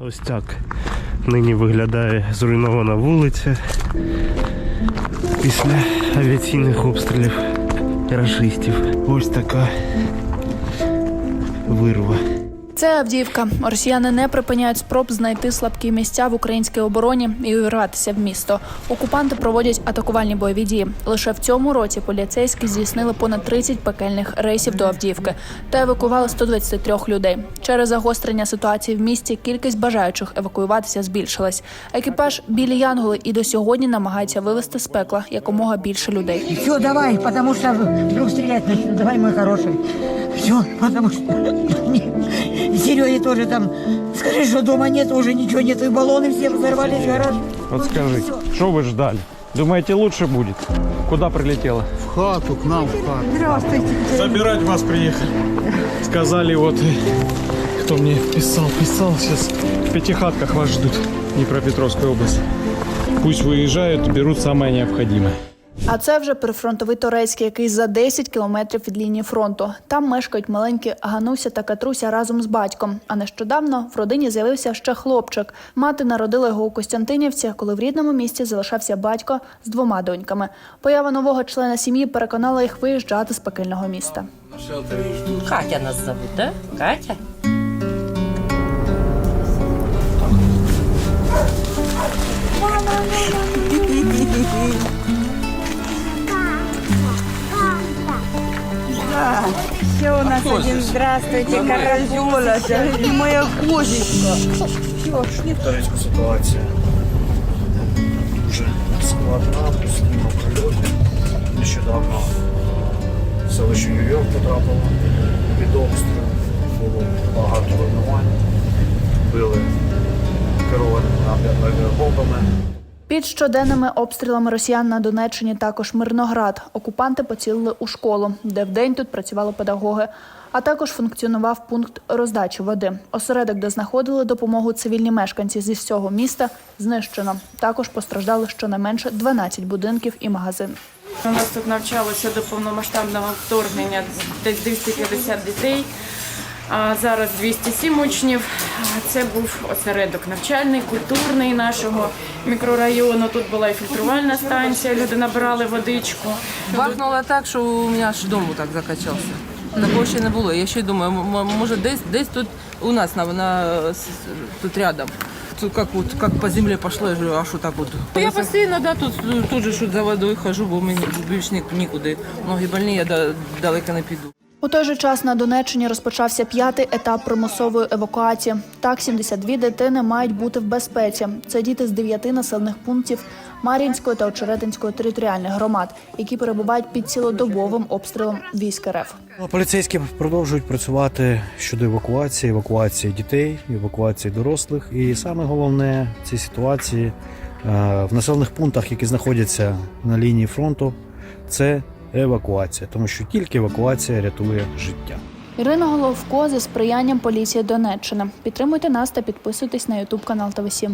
Ось так нині виглядає зруйнована вулиця після авіаційних обстрілів рашистів. Ось така вирва. Це Авдіївка. Росіяни не припиняють спроб знайти слабкі місця в українській обороні і увірватися в місто. Окупанти проводять атакувальні бойові дії. Лише в цьому році поліцейські здійснили понад 30 пекельних рейсів до Авдіївки та евакуювали 123 людей. Через загострення ситуації в місті кількість бажаючих евакуюватися збільшилась. Екіпаж білі Янголи і до сьогодні намагається вивести з пекла якомога більше людей. Все, давай, потому что вдруг начнут. Давай, мой хороший. Все, потому что... Сереге тоже там... Скажи, что дома нет, уже ничего нет, и баллоны все взорвались в гараж. Вот скажите, что вы ждали? Думаете, лучше будет? Куда прилетело? В хату, к нам в хату. Здравствуйте. Забирать вас приехали. Сказали, вот, кто мне писал, писал, сейчас в Пятихатках вас ждут, Днепропетровская область. Пусть выезжают, берут самое необходимое. А це вже прифронтовий Торецький, який за 10 кілометрів від лінії фронту. Там мешкають маленькі Гануся та Катруся разом з батьком. А нещодавно в родині з'явився ще хлопчик. Мати народила його у Костянтинівці, коли в рідному місті залишався батько з двома доньками. Поява нового члена сім'ї переконала їх виїжджати з пекельного міста. Катя нас да? Катя? У нас один. Здравствуйте, Карагула. И моя кошечка. Турецька ситуація дуже складна, постійно прильоти. Нещодавно селище Нью-Йорк потрапило під обстріл. Було багато руйнувань. Били керованими авіабомбами. Під щоденними обстрілами росіян на Донеччині також Мирноград. Окупанти поцілили у школу, де вдень тут працювали педагоги. А також функціонував пункт роздачі води. Осередок, де знаходили допомогу цивільні мешканці зі всього міста, знищено. Також постраждали щонайменше 12 будинків і магазин. У нас тут навчалося до повномасштабного вторгнення десь 250 дітей. А зараз 207 учнів. Це був осередок навчальний, культурний нашого мікрорайону. Тут була і фільтрувальна станція, люди набирали водичку. Бахнуло так, що у мене аж дом так закачався. Такого ще не було. Я ще думаю, може десь, десь тут у нас на, на тут рядом. Тут как, вот, как по землі пішло, я говорю, а що так от? Я постійно да, тут, тут же що за водою хожу, бо мені більш нікуди. Ноги больні, я далеко не піду. У той же час на Донеччині розпочався п'ятий етап примусової евакуації. Так, 72 дитини мають бути в безпеці. Це діти з дев'яти населених пунктів Мар'їнської та Очеретинської територіальних громад, які перебувають під цілодобовим обстрілом військ РФ. Ну, Поліцейські продовжують працювати щодо евакуації, евакуації дітей, евакуації дорослих. І саме головне в цій ситуації е, в населених пунктах, які знаходяться на лінії фронту, це евакуація, тому що тільки евакуація рятує життя. Ірина Головко за сприянням поліції Донеччини. Підтримуйте нас та підписуйтесь на Ютуб канал ТВ7.